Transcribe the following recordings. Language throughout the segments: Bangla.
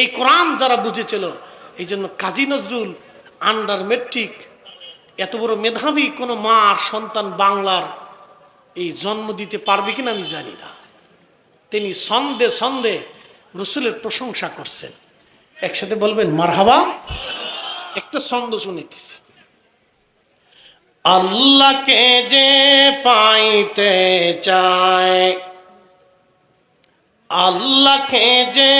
এই কোরআন যারা বুঝেছিল, এই জন্য কাজী নজরুল, আন্ডার মেট্রিক, এত বড় মেধাবী কোনো মা আর সন্তান বাংলার এই জন্ম দিতে পারবে কিনা আমি জানি না। তিনি সন্দে সন্দে রসুলের প্রশংসা করছেন। একসাথে বলবেন, মারহাবা? একটা ছন্দ শুনিতেছি। আল্লাহকে যে পাইতে চায় আল্লাহকে যে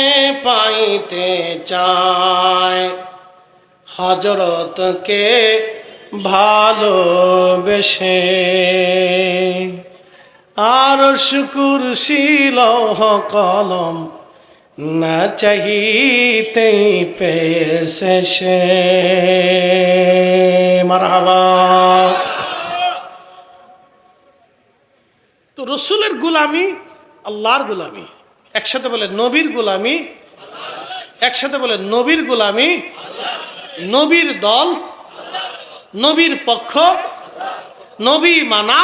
পাইতে চায় হজরতকে ভালোবেসে। আর শুকুর শিলহ কলম না চাহিতে পেয়েছে সে। মারহাবা। তো রসুলের গুলামি, আল্লাহর গুলামি। একসাথে বলে নবীর গুলামি। একসাথে বলে নবীর গুলামি। নবীর দল। নবীর পক্ষ। নবী মানা।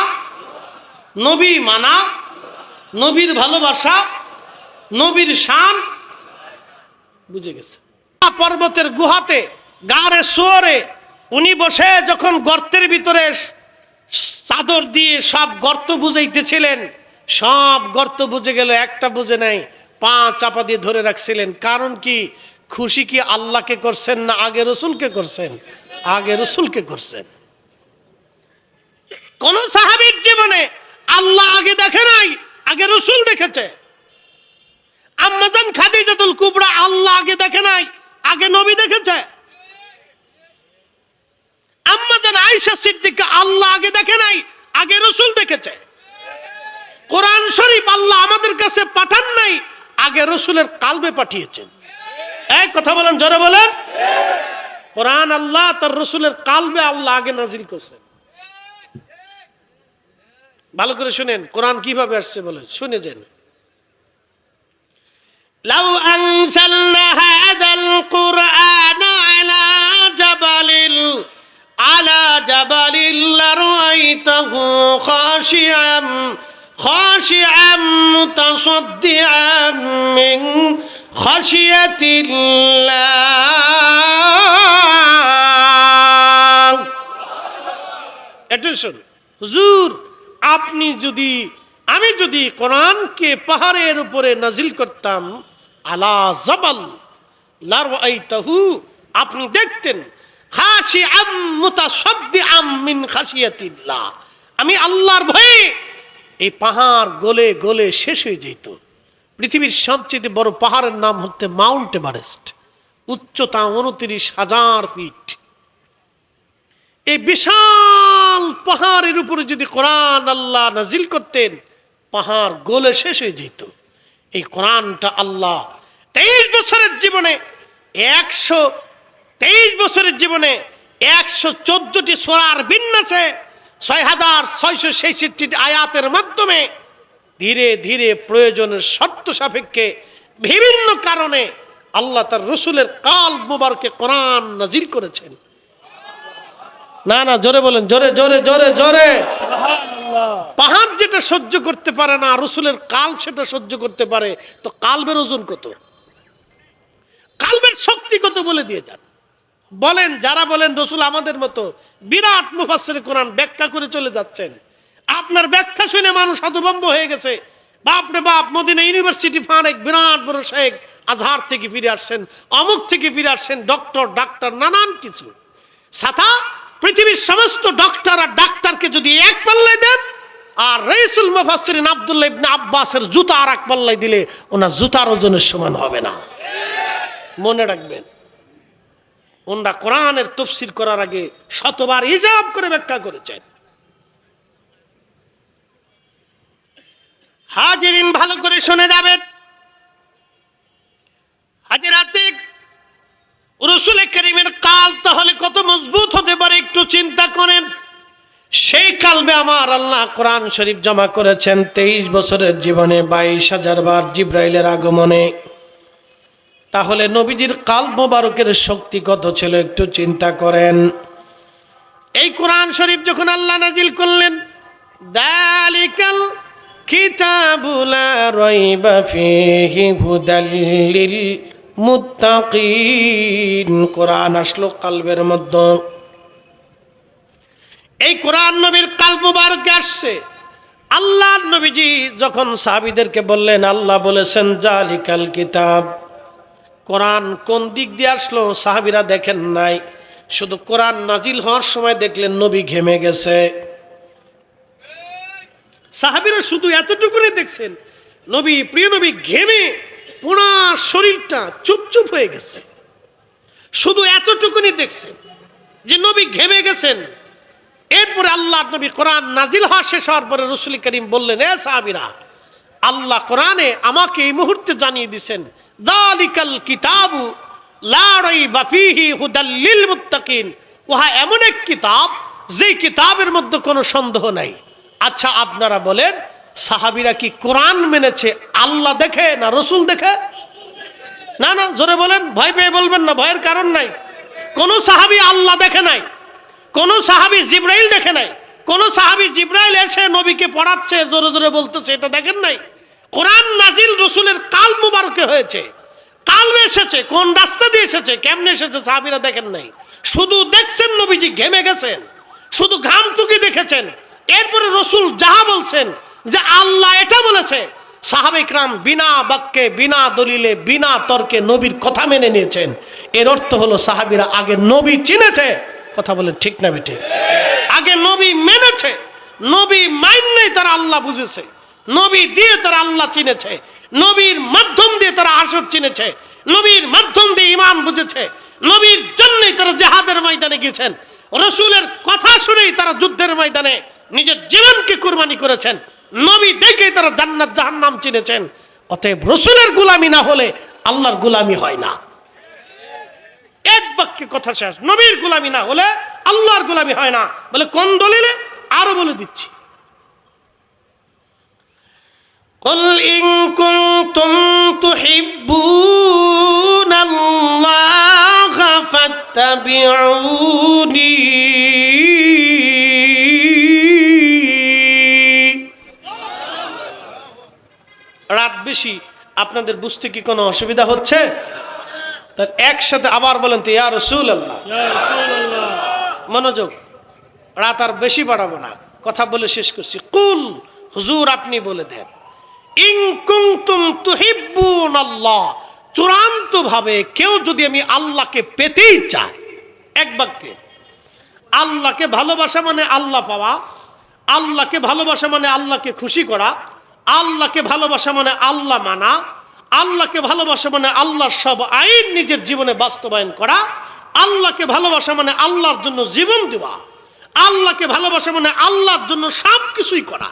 নবী মানা। নবীর ভালোবাসা। নবীর শান। বুঝে গেছে। পর্বতের গুহাতে, গাড়ে, শোয়ারে, উনি বসে যখন গর্তের ভিতরে চাদর দিয়ে সব গর্ত বুঝাইতেছিলেন সব গর্ত বুঝে গেল, একটা বুঝে নাই, পা চাপা দিয়ে ধরে রাখছিলেন। কারণ কি? খুশি কি আল্লাহকে করছেন না আগে রসুলকে করছেন? আগে রসুলকে করছেন। কোন সাহাবীর জীবনে আল্লাহ আগে দেখে নাই, আগে রসুল দেখেছে। আম্মাজান খাদিজাতুল কুবরা আল্লাহ আগে দেখে নাই, আগে নবী দেখেছে। আম্মাজান আয়েশা সিদ্দিকা আল্লাহ আগে দেখে নাই, আগে রসুল দেখেছে। শরীফ আল্লাহ আমাদের কাছে পাঠান নাই, আগে রসুলের কালবে পাঠিয়েছেন। এক কথা বলেন, জোরে বলেন। কোরআন আল্লাহ, তার রসুলের কালবে আল্লাহ আগে নাজিল করছেন। ভালো করে শুনেন, কোরআন কীভাবে আসছে বলে, শুনে যেন। লাউ আনসালনা হাদাল কুরআন আলা জাবালিল আলা জাবালিল লারাইতাহু খাশিয়াম। خاشعا متصدعا من خشية الله Attention. হুজুর আপনি যদি আমি যদি কোরআনকে পাহাড়ের উপরে নাজিল করতাম আলা জবাল লারআইতাহু আপনি দেখতেন খাসি আম মুতাসাদ্দি আম মিন খাসিয়াতিল্লাহ আমি আল্লাহর ভয়ে এই পাহাড় গলে গলে শেষ হয়ে যেত। পৃথিবীর সবচেয়ে বড় পাহাড়ের নাম হচ্ছে মাউন্ট এভারেস্ট। উচ্চতা উনত্রিশ হাজার ফিট। এই বিশাল পাহাড়ের উপরে যদি কোরআন আল্লাহ নাজিল করতেন, পাহাড় গোলে শেষ হয়ে যেত। এই কোরআনটা আল্লাহ তেইশ বছরের জীবনে একশো তেইশ বছরের জীবনে একশো চোদ্দটি সোরার বিন্যাসে ছয় হাজার ছয়শো ছেষট্টি আয়াতের মাধ্যমে ধীরে ধীরে প্রয়োজনের শর্ত সাপেক্ষে বিভিন্ন কারণে আল্লাহ তার রসুলের কাল মোবারকে কোরআন নাজিল করেছেন। না না, জোরে বলেন, জোরে জোরে জোরে জোরে। পাহাড় যেটা সহ্য করতে পারে না, রসুলের কাল সেটা সহ্য করতে পারে, তো কালবের ওজন কত? কালবের শক্তি কত বলে দিয়ে যান। বলেন, যারা বলেন রসুল আমাদের মতো, বিরাট মুফাসসির কোরআন ব্যাখ্যা করে চলে যাচ্ছেন। আপনার ব্যাখ্যা শুনে মানুষ হতভম্ব হয়ে গেছে। বাপরে বাপ, মদিনা ইউনিভার্সিটি ফানেক বিরাট বড় শেখ আজহার থেকে ফিরে আসছেন, অমুক থেকে ফিরে আসছেন ডক্টর, ডাক্তার, নানান কিছু। সাথা, পৃথিবীর সমস্ত ডক্টর আর ডাক্তারকে যদি এক পাল্লায় দেন, আর রইসুল মুফাসসিরিন আব্দুল্লাহ ইবনে আব্বাসের জুতা আর এক পাল্লায় দিলে, ওনার জুতার ওজনের সমান হবে না। মনে রাখবেন ওনারা কোরআনের তফসির করার আগে শতবার হিজাব করে ব্যাখ্যা করেছেন হাজিরিন ভালো করে শুনে যাবেন। হাজিরাতে রসুল করিমের কাল তাহলে কত মজবুত হতে পারে একটু চিন্তা করেন। সেই কালবে আমার আল্লাহ কোরআন শরীফ জমা করেছেন তেইশ বছরের জীবনে বাইশ হাজার বার জিব্রাইলের আগমনে। তাহলে নবীজির কাল মোবারকের শক্তি কত ছিল একটু চিন্তা করেন। এই কোরআন শরীফ যখন আল্লাহ নাজিল করলেন, দালিকাল কিতাবুলা রইবা ফিহি হুদাল লিল মুত্তাকিন। কোরআন আসলো কালবের মধ্যে। এই কোরআন নবীর কাল আসছে। আল্লাহ নবীজি যখন সাহাবিদেরকে বললেন, আল্লাহ বলেছেন জালিকাল কিতাব। কোরআন কোন দিক দিয়ে আসলো সাহাবিরা দেখেন নাই। শুধু কোরআন নাজিল হওয়ার সময় দেখলেন নবী ঘেমে গেছে। সাহাবিরা শুধু এতটুকুনি দেখছেন, নবী, প্রিয় নবী ঘেমে পুরা শরীরটা চুপচুপ হয়ে গেছে। শুধু এতটুকুনি দেখছেন যে নবী ঘেমে গেছেন। এরপরে আল্লাহ নবী কোরআন নাজিল হওয়া শেষ হওয়ার পরে রসুল করিম বললেন, এ সাহাবিরা, আল্লাহ কোরআনে আমাকে এই মুহূর্তে জানিয়ে দিছেন দালিকাল কিতাবু লাড়াই বাফিহি হুদাল্লিল মুত্তাকিন। উহা এমন এক কিতাব যে কিতাবের মধ্যে কোনো সন্দেহ নাই। আচ্ছা আপনারা বলেন, সাহাবিরা কি কোরআন মেনেছে, আল্লাহ দেখে না রসুল দেখে? না না, জোরে বলেন, ভয় পেয়ে বলবেন না, ভয়ের কারণ নাই। কোন সাহাবি আল্লাহ দেখে নাই, কোন সাহাবি জিব্রাইল দেখে নাই, কোন সাহাবি জিব্রাইল এসে নবীকে পড়াচ্ছে, জোরে জোরে বলতেছে, এটা দেখেন নাই? কোরআন নাজিল রসুলের কাল মুবারকে হয়েছে। কালবে এসেছে, কোন রাস্তা দিয়ে এসেছে, কেমনে এসেছে সাহাবিরা দেখেন নাই। শুধু দেখছেন নবীজি, ঘেমে গেছেন। শুধু ঘাম চুকি দেখেছেন। এরপরে রসুল যাহা বলছেন, যে আল্লাহ এটা বলেছে সাহাবিকরাম বিনা বাক্যে, বিনা দলিলে, বিনা তর্কে নবীর কথা মেনে নিয়েছেন। এর অর্থ হলো সাহাবিরা আগে নবী চিনেছে, কথা বলেন ঠিক না বেটে আগে নবী মেনেছে, নবী মাইন নেই, তারা আল্লাহ বুঝেছে। নবী দিয়ে তারা আল্লাহ চিনেছে। নবীর মাধ্যম দিয়ে তারা আসর চিনেছে। নবীর মাধ্যম দিয়ে ইমান বুঝেছে। নবীর জন্যই তারা জেহাদের ময়দানে গিয়েছেন। রসুলের কথা শুনেই তারা যুদ্ধের ময়দানে নিজের জীবনকে কুরবানি করেছেন। নবী দেখেই তারা জান্নাত জাহান্নাম চিনেছেন। অতএব রসুলের গুলামি না হলে আল্লাহর গুলামি হয় না। এক বাক্যে কথা শেষ। নবীর গুলামি না হলে আল্লাহর গুলামি হয় না। বলে কোন দলিলে? আরও বলে দিচ্ছি। قل إن كنتم تحبون الله فاتبعوني রাত বেশি আপনাদের বুঝতে কি কোনো অসুবিধা হচ্ছে তার একসাথে আবার বলেন তো ইয়া রসুল আল্লাহ মনোযোগ রাত আর বেশি বাড়াবো না কথা বলে শেষ করছি কুল হুজুর আপনি বলে দেন ইন কুনতুম তুহিব্বুন আল্লাহ চূড়ান্ত ভাবে কেউ যদি আমি আল্লাহকে পেতেই চাই এক বাক্যে, আল্লাহকে ভালোবাসা মানে আল্লাহ পাওয়া, আল্লাহকে ভালোবাসা মানে আল্লাহকে খুশি করা, আল্লাহকে ভালোবাসা মানে আল্লাহ মানা, আল্লাহকে ভালোবাসা মানে আল্লাহর সব আইন নিজের জীবনে বাস্তবায়ন করা, আল্লাহকে ভালোবাসা মানে আল্লাহর জন্য জীবন দেওয়া, আল্লাহকে ভালোবাসা মানে আল্লাহর জন্য সব কিছুই করা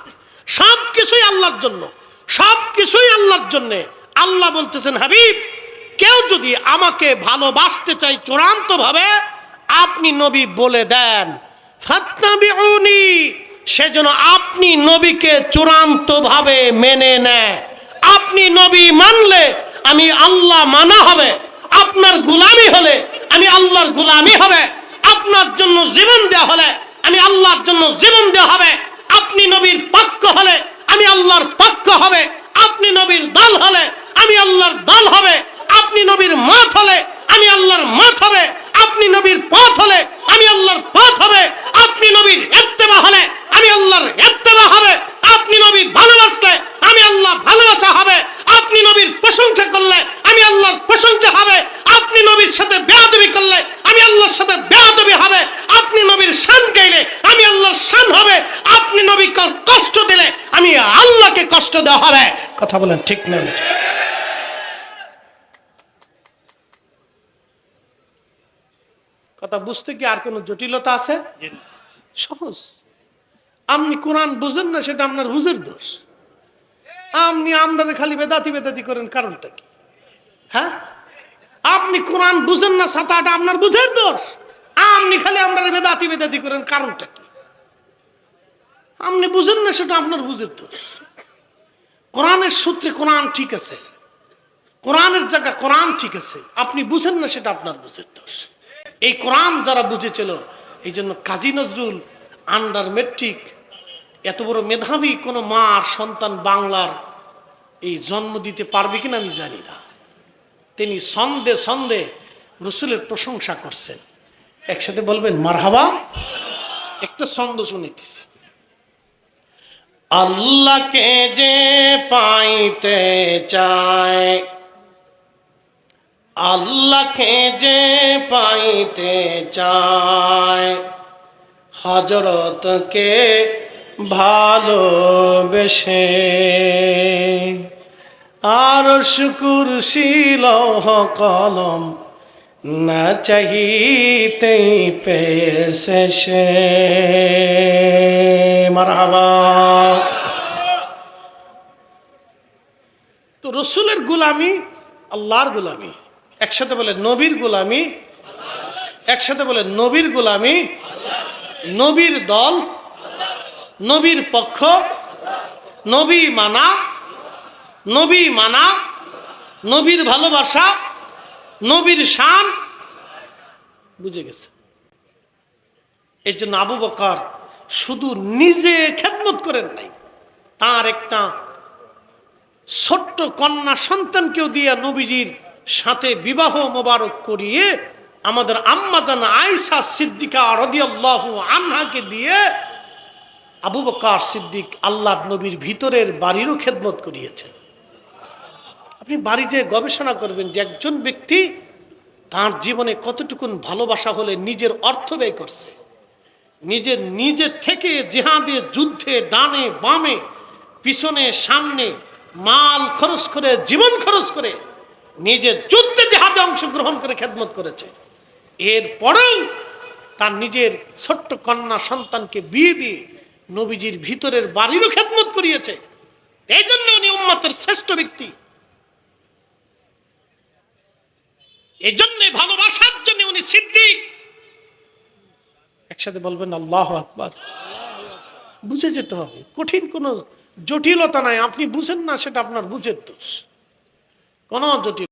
সব কিছুই আল্লাহর জন্য। সব কিছুই আল্লাহর জন্যে। আল্লাহ বলতেছেন, হাবিব, কেউ যদি আমাকে ভালোবাসতে চাই চূড়ান্ত ভাবে আপনি নবী বলে দেন। ফাত্তাবিউনি সেজন্য আপনি নবীকে চূড়ান্ত ভাবে মেনে নেয়। আপনি নবী মানলে আমি আল্লাহ মানা হবে। আপনার গুলামি হলে আমি আল্লাহর গুলামি হবে। আপনার জন্য জীবন দেওয়া হলে আমি আল্লাহর জন্য জীবন দেওয়া হবে। আপনি নবীর পক্ষ হলে আমি আল্লাহর পক্ষ হবে, আপনি নবীর দল হলে, আমি আল্লাহর দল হবে, আপনি নবীর মত হলে, আমি আল্লাহর মাঠ হবে, আপনি নবীর পথ হলে আমি আল্লাহর পথ হবে আপনি নবীর ইত্তেবা হলে আমি আল্লাহর ইত্তেবা হবে আপনি নবীর ভালোবাসলে আমি আল্লাহ ভালোবাসা হবে আপনি নবীর প্রশংসা করলে আমি আল্লাহর প্রশংসা হবে আপনি নবীর সাথে বেয়াদবি করলে আমি আল্লাহর সাথে বেয়াদবি হবে আপনি নবীর শান গাইলে আমি আল্লাহর শান হবে আপনি নবীকে কষ্ট দিলে আমি আল্লাহকে কষ্ট দেওয়া হবে কথা বলেন ঠিক না কথা বুঝতে কি আর কোনো জটিলতা আছে? সহজ। আপনি কোরআন বুঝেন না সেটা আপনার হুজের দোষ। আপনি আমরা খালি বেদাতি বেদাতি করেন কারণটা কি? হ্যাঁ? আপনি কোরআন বুঝেন না সাতাটা আপনার বুঝের দোষ। আপনি খালি আমরা বেদাতি বেদাতি করেন কারণটা কি? আপনি বুঝেন না সেটা আপনার বুঝের দোষ। কোরআনের সূত্রে কোরআন ঠিক আছে। কোরআনের জায়গা কোরআন ঠিক আছে। আপনি বুঝেন না সেটা আপনার বুঝের দোষ। এই কোরআন যারা বুঝেছিল, এই জন্য কাজী নজরুল, আন্ডার মেট্রিক, এত বড় মেধাবী কোনো মা আর সন্তান বাংলার এই জন্ম দিতে পারবে কিনা আমি জানি না। তিনি ছন্দে ছন্দে রসুলের প্রশংসা করছেন। একসাথে বলবেন, মারহাবা। একটা ছন্দ শুনিতেছি আল্লাহকে যে পাইতে চায় আল্লাহকে যে পাইতে চায় হজরতকে ভালোবেসে। আর শুকুর শিলহ কলম না চাহিতেই পেয়েছে সে তো রসুলের গুলামি আল্লাহর গুলামি একসাথে বলে নবীর গুলামি একসাথে বলে নবীর গুলামি নবীর দল নবীর পক্ষ নবী মানা নবী মানা নবীর ভালোবাসা। নবীর শান বুঝে গেছে। এই জন্য আবু বকার শুধু নিজে খেদমত করেন নাই, তার একটা ছোট্ট কন্যা সন্তানকেও দিয়ে নবীজির সাথে বিবাহ মোবারক করিয়ে আমাদের আম্মা জান আয়সা সিদ্দিকা রদিয়াল্লাহু আনহাকে দিয়ে আবু বকার সিদ্দিক আল্লাহ নবীর ভিতরের বাড়িরও খেদমত করিয়েছেন। আপনি বাড়িতে গবেষণা করবেন যে একজন ব্যক্তি তার জীবনে কতটুকুন ভালোবাসা হলে নিজের অর্থ ব্যয় করছে। নিজের নিজের থেকে জেহাদে, যুদ্ধে, ডানে, বামে, পিছনে, সামনে, মাল খরচ করে, জীবন খরচ করে নিজের যুদ্ধে, জেহাদে অংশগ্রহণ করে খেদমত করেছে। এরপরেও তার নিজের ছোট্ট কন্যা সন্তানকে বিয়ে দিয়ে নবীজির ভিতরের বাড়িরও খেদমত করিয়েছে। এই জন্য উনি উম্মতের শ্রেষ্ঠ ব্যক্তি। এই জন্যে ভালোবাসার জন্য উনি সিদ্দিক। একসাথে বলবেন, আল্লাহ আকবার। বুঝে যেতে হবে। কঠিন কোন জটিলতা নাই। আপনি বুঝেন না, সেটা আপনার বুঝের দোষ। কোনো জটিল